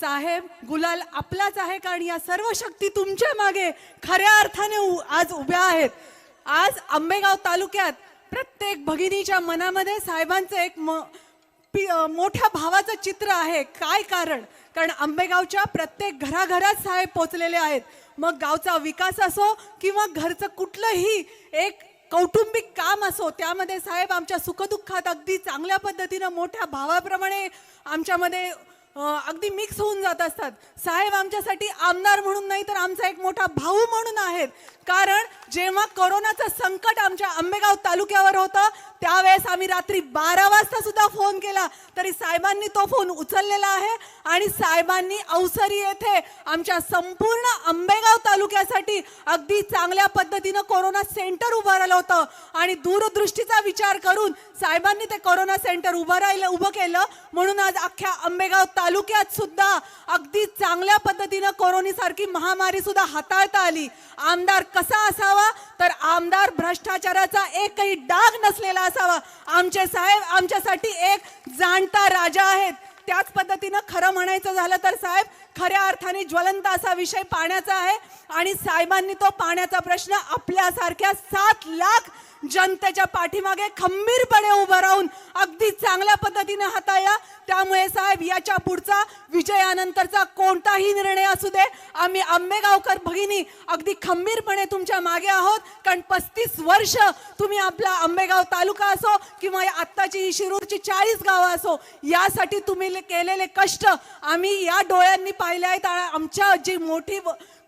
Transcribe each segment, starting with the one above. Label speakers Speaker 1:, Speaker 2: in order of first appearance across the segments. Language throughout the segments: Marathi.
Speaker 1: साहेब गुलाल आपलाच आहे कारण या सर्व शक्ती तुमच्या मागे खऱ्या अर्थाने उ- आज उभ्या आहेत. आज आंबेगाव तालुक्यात प्रत्येक भगिनीच्या मनामध्ये साहेबांचं एक म- मोठ्या भावाचं चित्र आहे. काय कारण? कारण आंबेगावच्या प्रत्येक घराघरात साहेब पोचलेले आहेत. मग गावचा विकास असो किंवा घरचं कुठलंही एक कौटुंबिक काम असो त्यामध्ये साहेब आमच्या सुखदुःखात अगदी चांगल्या पद्धतीनं मोठ्या भावाप्रमाणे आमच्यामध्ये अगदी मिक्स होऊन जात असतात. साहेब आमच्यासाठी आमदार म्हणून नाही तर आमचा एक मोठा भाऊ म्हणून आहेत. कारण जेव्हा करोनाचं संकट आमच्या आंबेगाव तालुक्यावर होतं त्यावेळेस आम्ही रात्री बारा वाजता सुद्धा फोन केला. तरी साहेबांनी तो फोन उचललेला आहे आणि साहेबांनी अवसरी येथे आमच्या संपूर्ण आंबेगाव तालुक्यासाठी अगदी चांगल्या पद्धतीनं कोरोना सेंटर उभारलं होतं. आणि दूरदृष्टीचा विचार करून साहेबांनी ते कोरोना सेंटर उभं राहिलं उभं केलं. म्हणून आज अख्ख्या आंबेगाव तालुक्यात सुद्धा अगदी चांगल्या पद्धतीनं कोरोनीसारखी महामारी सुद्धा हाताळता आली. आमदार कसा असावा? तर आमदार भ्रष्टाचाराचा एकही डाग नसलेला असावा. आमचे साहेब आमच्यासाठी एक जाणता राजा आहेत. त्याच पद्धतीनं खरं म्हणायचं झालं तर साहेब खऱ्या अर्थाने ज्वलंत असा विषय पाण्याचा आहे. आणि साहेबांनी तो पाण्याचा प्रश्न आपल्यासारख्या सात लाख जनतेच्या पाठीमागे खंबीरपणे उभं राहून अगदी चांगल्या पद्धतीने हाताळला त्यामुळे साहेब याच्या पुढचा विजयानंतरचा कोणताही निर्णय असू दे. आम्ही आंबेगावकर भगिनी अगदी खंबीरपणे तुमच्या मागे आहोत. कारण पस्तीस वर्ष तुम्ही आपला आंबेगाव तालुका असो किंवा या आत्ताची ही शिरूरची चाळीस गावं असो यासाठी तुम्ही केलेले कष्ट आम्ही या डोळ्यांनी पाहिले आहेत. आमच्या जी मोठी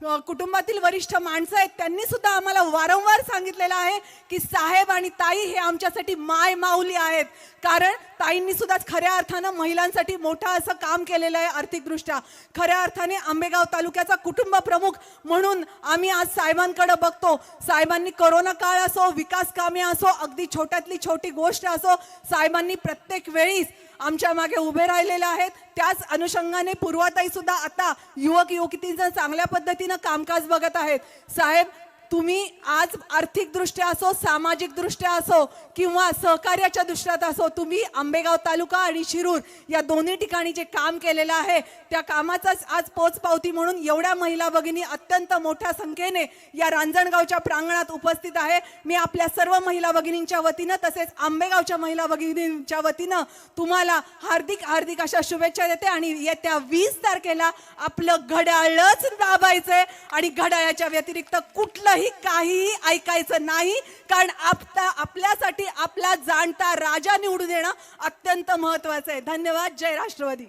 Speaker 1: कुटुंबातील वरिष्ठ माणसं आहेत त्यांनी सुद्धा आम्हाला वारंवार सांगितलेलं आहे की साहेब आणि ताई हे आमच्यासाठी माय माऊली आहेत. कारण ताईंनी सुद्धा खऱ्या अर्थानं महिलांसाठी मोठं असं काम केलेलं आहे आर्थिकदृष्ट्या. खऱ्या अर्थाने आंबेगाव तालुक्याचा कुटुंब प्रमुख म्हणून आम्ही आज साहेबांकडे बघतो. साहेबांनी कोरोना काळ असो विकास कामे असो अगदी छोट्यातली छोटी गोष्ट असो साहेबांनी प्रत्येक वेळीच आमच्या मागे उभे राहिलेले आहेत. त्याच अनुषंगाने पूर्वाताई सुद्धा आता युवक युवतींचं चांगल्या पद्धतीनं कामकाज बघत आहेत. साहेब तुम्ही आज आर्थिक दृष्ट्या असो सामाजिक दृष्ट्या असो किंवा सहकार्याच्या दृष्ट्यात असो तुम्ही आंबेगाव तालुका आणि शिरूर या दोन्ही ठिकाणी जे काम केलेलं आहे त्या कामाचाच आज पोचपावती म्हणून एवढ्या महिला भगिनी अत्यंत मोठ्या संख्येने या रांजणगावच्या प्रांगणात उपस्थित आहे. मी आपल्या सर्व महिला भगिनींच्या वतीनं तसेच आंबेगावच्या महिला भगिनींच्या वतीनं तुम्हाला हार्दिक हार्दिक अशा शुभेच्छा देते आणि येत्या वीस तारखेला आपलं घड्याळच दाबायचंय आणि घड्याळाच्या व्यतिरिक्त कुठलं कुठलंही काहीही ऐकायचं नाही कारण आपता आपल्यासाठी आपला जाणता राजा निवडून देणं अत्यंत महत्वाचं आहे. धन्यवाद जय राष्ट्रवादी.